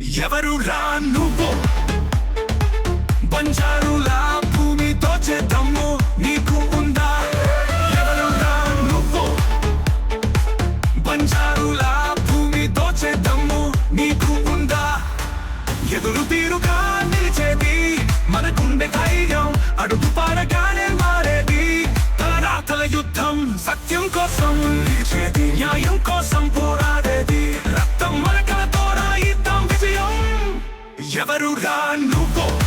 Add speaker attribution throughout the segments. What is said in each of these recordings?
Speaker 1: ఎవరు రా నువ్వు? బంజారులా భూమితో చేద్దాము నీకు ఉందా? ఎవరు రా నువ్వు? బంజారులా భూమితో చేద్దాము నీకు ఉందా? ఎదురు తీరుగా నిలిచేది మనకుండే ధైర్యం అడుగు పారగానే మారేది. తరాతల యుద్ధం సత్యం కోసం నిలిచేది న్యాయం కోసం పోరాడే ఎవరు రా నువ్వు?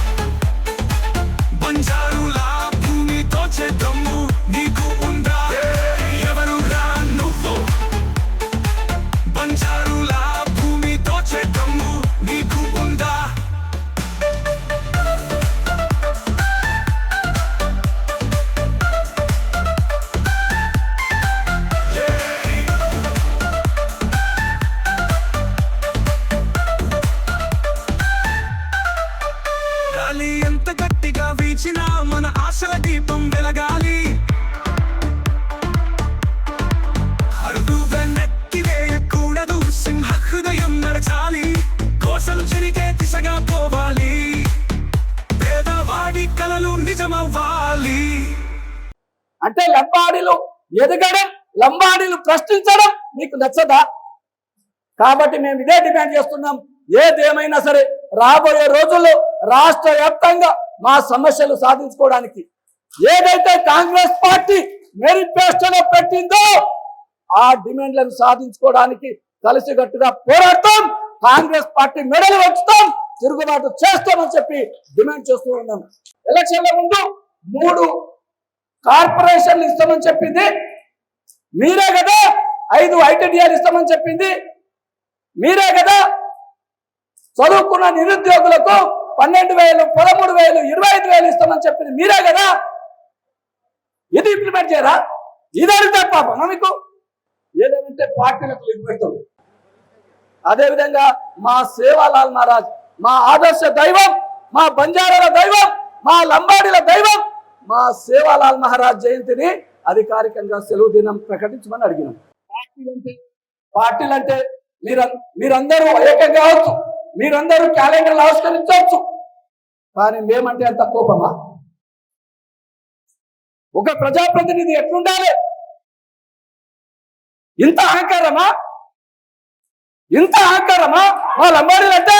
Speaker 2: అంటే లంబాడీలు ఎదగడం లంబాడీలు ప్రశ్నించడం మీకు నచ్చదా? కాబట్టి మేము ఇదే డిమాండ్ చేస్తున్నాం. ఏదేమైనా సరే రాబోయే రోజుల్లో రాష్ట్ర వ్యాప్తంగా మా సమస్యలు సాధించుకోవడానికి ఏదైతే కాంగ్రెస్ పార్టీ మేనిఫెస్టోలో పెట్టిందో ఆ డిమాండ్లను సాధించుకోవడానికి కలిసిగట్టుగా పోరాడతాం. కాంగ్రెస్ పార్టీ మెడలు వచ్చుతాం తిరుగుబాటు చేస్తామని చెప్పి డిమాండ్ చేస్తూ ఉన్నాం. ఎలక్షన్ల ముందు మూడు కార్పొరేషన్లు ఇస్తామని చెప్పింది. మీరే కదా ఐదు ఐటీడీఆర్ ఇస్తామని చెప్పింది. మీరే కదా చదువుకున్న నిరుద్యోగులకు పన్నెండు వేలు పదమూడు వేలు ఇరవై ఐదు వేలు ఇస్తామని చెప్పింది. మీరే కదా? ఇది ఇంప్లిమెంట్ చేయరా? ఇది అడిగితే పాపం మీకు. ఏదంటే పార్టీలకు లింక్ పెడతాం. అదేవిధంగా మా సేవాలాల్ మహారాజ్ మా ఆదర్శ దైవం మా బంజారాల దైవం మా లంబాడీల దైవం మా సేవాలాల్ మహారాజ్ జయంతిని అధికారికంగా సెలవు దినం ప్రకటించమని అడిగినాం. పార్టీలంటే? పార్టీలంటే మీరు మీరందరూ ఏకం కావచ్చు మీరందరూ క్యాలెండర్లు ఆవిష్కరించవచ్చు. కానీ మేమంటే అంత కోపమా? ఒక ప్రజాప్రతినిధి ఎట్లుండాలి? ఇంత అహంకారమా? ఇంత అహంకారమా? మా లంబాడీలు అంటే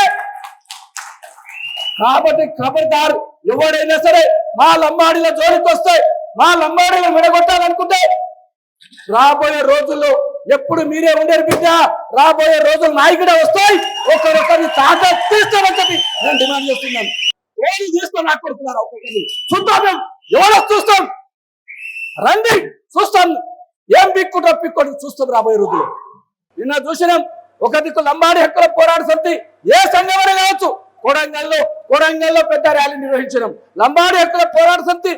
Speaker 2: కాబట్టి ఖబర్దారు ఎవడైనా సరే మా లంబాడీల జోలికి వస్తాయి మా లంబాడీలు విడగొట్టాలనుకుంటే రాబోయే రోజుల్లో ఎప్పుడు మీరే ఉండేరు బిడ్డ. రాబోయే రోజులు నాయకుడే వస్తాయి. ఒకరొకరిని తాట తీస్తామని చెప్పి నేను డిమాండ్ చేస్తున్నాను. ఏది తీసుకొని నాకు కొడుతున్నారు ఒక్కొక్కరిని చూద్దాం మేము ఎవరో చూస్తాం రండి చూస్తాం ఏం పిక్కుంటా పిక్కోటి చూస్తాం రాబోయే రోజులు నిన్న చూసినాం ఒక దిక్కు లంబాడి హక్కుల పోరాడు సంతి ఏ సంఘమైనా కావచ్చు? కొడంగల్లో కొడంగల్లో పెద్ద ర్యాలీ నిర్వహించడం. లంబాడి ఎక్కడ పోరాట సమితి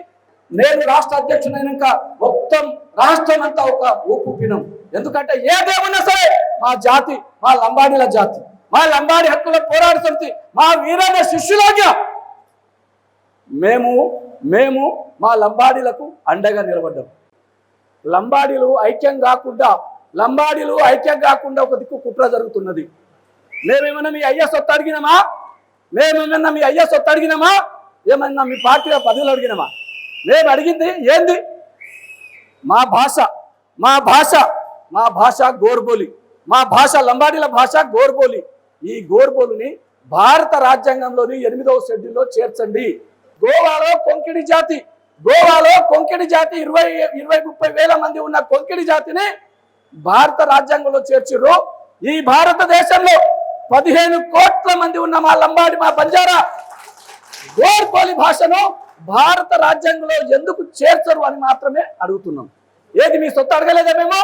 Speaker 2: నేను రాష్ట్ర అధ్యక్షుడైనాక మొత్తం రాష్ట్రం అంతా ఒక ఊపుపినం ఎందుకంటే ఏదేమన్నా సరే మా జాతి మా లంబాడీల జాతి మా లంబాడి హక్కుల పోరాట సమితి మా వీరన్న శిష్యులాగా మేము మేము మా లంబాడీలకు అండగా నిలబడ్డాం. లంబాడీలు ఐక్యం కాకుండా లంబాడీలు ఐక్యం కాకుండా ఒక దిక్కు కుట్ర జరుగుతున్నది. మేమేమన్నా మీ అయ్య సొత్తు అడిగినామా? మేమేమన్నా మీ అయ్య సొత్తు అడిగినామా? ఏమన్నా మీ పార్టీలో పదవులు అడిగినామా? మేము అడిగింది ఏంది? మా భాష మా భాష మా భాష గోర్బోలి మా భాష లంబాడీల భాష గోర్బోలి. ఈ గోర్బోలుని భారత రాజ్యాంగంలోని ఎనిమిదవ షెడ్యూల్లో చేర్చండి. గోవాలో కొంకిడి జాతి గోవాలో కొంకిడి జాతి ఇరవై ఇరవై ముప్పై వేల మంది ఉన్న కొంకిడి జాతిని భారత రాజ్యాంగంలో చేర్చిర్రు. ఈ భారతదేశంలో పదిహేను కోట్ల మంది ఉన్న మా లంబాడి మా బంజారా గోర్బోలి భాషను భారత రాజ్యాంగంలో ఎందుకు చేర్చరు అని మాత్రమే అడుగుతున్నాం. ఏది మీ సొత్తు అడగలేదా మేము?